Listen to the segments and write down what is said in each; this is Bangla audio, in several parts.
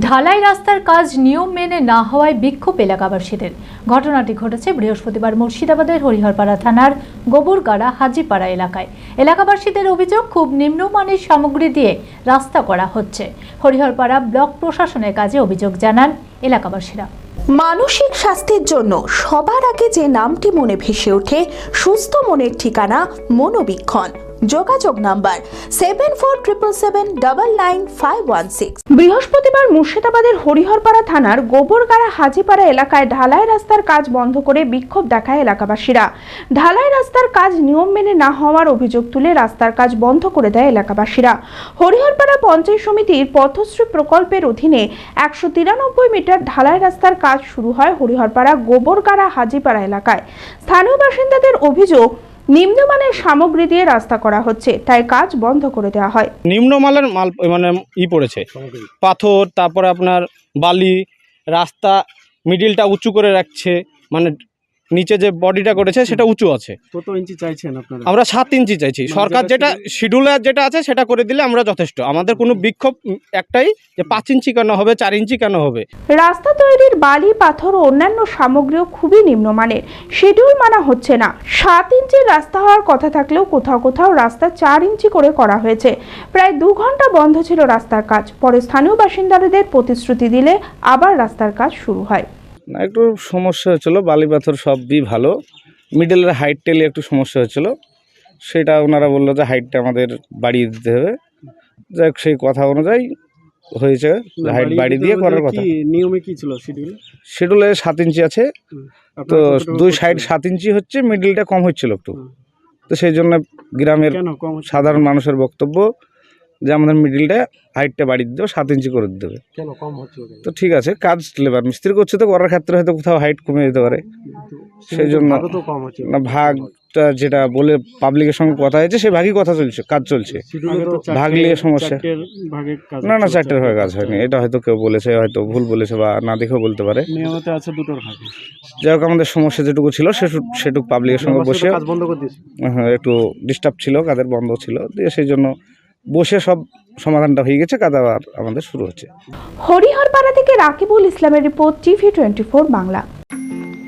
ঢালাই রাস্তার কাজ নিয়ম মেনে না হওয়ায় বিক্ষোভ এলাকাবাসীদের। ঘটনাটি ঘটেছে বৃহস্পতিবার মুর্শিদাবাদের হরিহরপাড়া থানার গোবরগাড়া হাজিপাড়া এলাকায়। এলাকাবাসীদের অভিযোগ, খুব নিম্নমানের সামগ্রী দিয়ে রাস্তা করা হচ্ছে। হরিহরপাড়া ব্লক প্রশাসনের কাজে অভিযোগ জানান এলাকাবাসীরা। মানসিক স্বাস্থ্যের জন্য সবার আগে যে নামটি মনে ভেসে ওঠে, সুস্থ মনের ঠিকানা মনোবীক্ষণ। যোগাযোগ number seven four triple seven double nine five one six বৃহস্পতিবার মুর্শিদাবাদের হরিহরপাড়া থানার গোবরগাড়া হাজিপাড়া এলাকায় ঢালাই রাস্তার কাজ বন্ধ করে বিক্ষোভ দেখায় এলাকাবাসীরা। ঢালাই রাস্তার কাজ নিয়ম মেনে না হওয়ার অভিযোগ তুলে রাস্তার কাজ বন্ধ করে দেয় এলাকাবাসীরা। হরিহরপাড়া পঞ্চায়েত সমিতির পথশ্রী প্রকল্পের অধীনে একশো তিরানব্বই মিটার ঢালাই রাস্তার কাজ শুরু হয় হরিহরপাড়া গোবরগাড়া হাজিপাড়া এলাকায়। স্থানীয় বাসিন্দাদের অভিযোগ নিম্নমানের সামগ্রী দিয়ে রাস্তা করা হচ্ছে, তাই কাজ বন্ধ করে দেওয়া হয়। নিম্নমানের মাল মানে ই পড়েছে। পাথর, তারপরে আপনার বালি, রাস্তা মিডিলটা উঁচু করে রাখছে মানে নিচে যে বডিটা করেছে সেটা উঁচু আছে। কত ইঞ্চি চাইছেন আপনারা? আমরা সাত ইঞ্চি চাইছি। মানে সরকার যেটা যেটা শিডিউলে যেটা আছে সেটা করে দিলে আমরা যথেষ্ট। আমাদের কোনো বিক্ষোভ একটাই যে পাঁচ ইঞ্চি কেন হবে চার ইঞ্চি কেন হবে? রাস্তা তৈরির বালি পাথর ও অন্যান্য সামগ্রীও খুবই নিম্নমানের। শিডিউল মানা হচ্ছে না। সাত ইঞ্চির রাস্তা হওয়ার কথা থাকলেও কোথাও কোথাও রাস্তা চার ইঞ্চি করে করা হয়েছে। প্রায় দু ঘণ্টা বন্ধ ছিল রাস্তার কাজ। পরে স্থানীয় বাসিন্দাদের প্রতিশ্রুতি দিলে আবার রাস্তার কাজ শুরু হয়। না একটু সমস্যা হয়েছিলো বালি পাথর সবই ভালো। মিডলের হাইট টেলে একটু সমস্যা হয়েছিলো। সেটা ওনারা বলল যে হাইটটা আমাদের বাড়িয়ে দিতে হবে। যাই সেই কথা অনুযায়ী হয়েছে হাইট বাড়ি দিয়ে করার কথা। নিয়মে কি ছিল শিডিউল শিডিউলে সাত ইঞ্চি আছে। তো দুই সাইড সাত ইঞ্চি হচ্ছে মিডলটা কম হচ্ছিল একটু। তো সেই জন্য গ্রামের? সাধারণ মানুষের বক্তব্য যে আমাদের মিডিলটা হাইটটা বাড়িয়ে দিতে হবে সাত ইঞ্চি করে কেন? কম হচ্ছে তো ঠিক আছে কাজ লেবার মিস্ত্রি করছে তো করার ক্ষেত্রে হয়তো কোথাও হাইট কমে যেতে পারে। সেই জন্য- না ভাগটা যেটা বলে পাবলিকের সঙ্গে কথা হয়েছে সেই ভাগই কথা চলছে কাজ চলছে। ভাগ নিয়ে সমস্যা। চারটের ভাগে কাজ না না চারটের হয়ে কাজ হয়নি এটা হয়তো কেউ বলেছে হয়তো ভুল বলেছে বা না দেখেও বলতে পারে। আছে দুটোর ভাগে। যাই হোক আমাদের সমস্যা যেটুকু ছিল সেটুকু সেটুকু পাবলিকের সঙ্গে বসে কাজ বন্ধ করে দিয়েছে। হ্যাঁ, একটু ডিস্টার্ব ছিল কাদের বন্ধ ছিল দিয়ে সেই জন্য বসে সব সমাধানটা হয়ে গেছে, কাজ আবার আমাদের শুরু হচ্ছে। হরিহরপাড়া থেকে রাকিবুল ইসলামের রিপোর্ট, টিভি টোয়েন্টি বাংলা।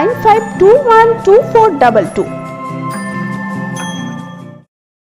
95212422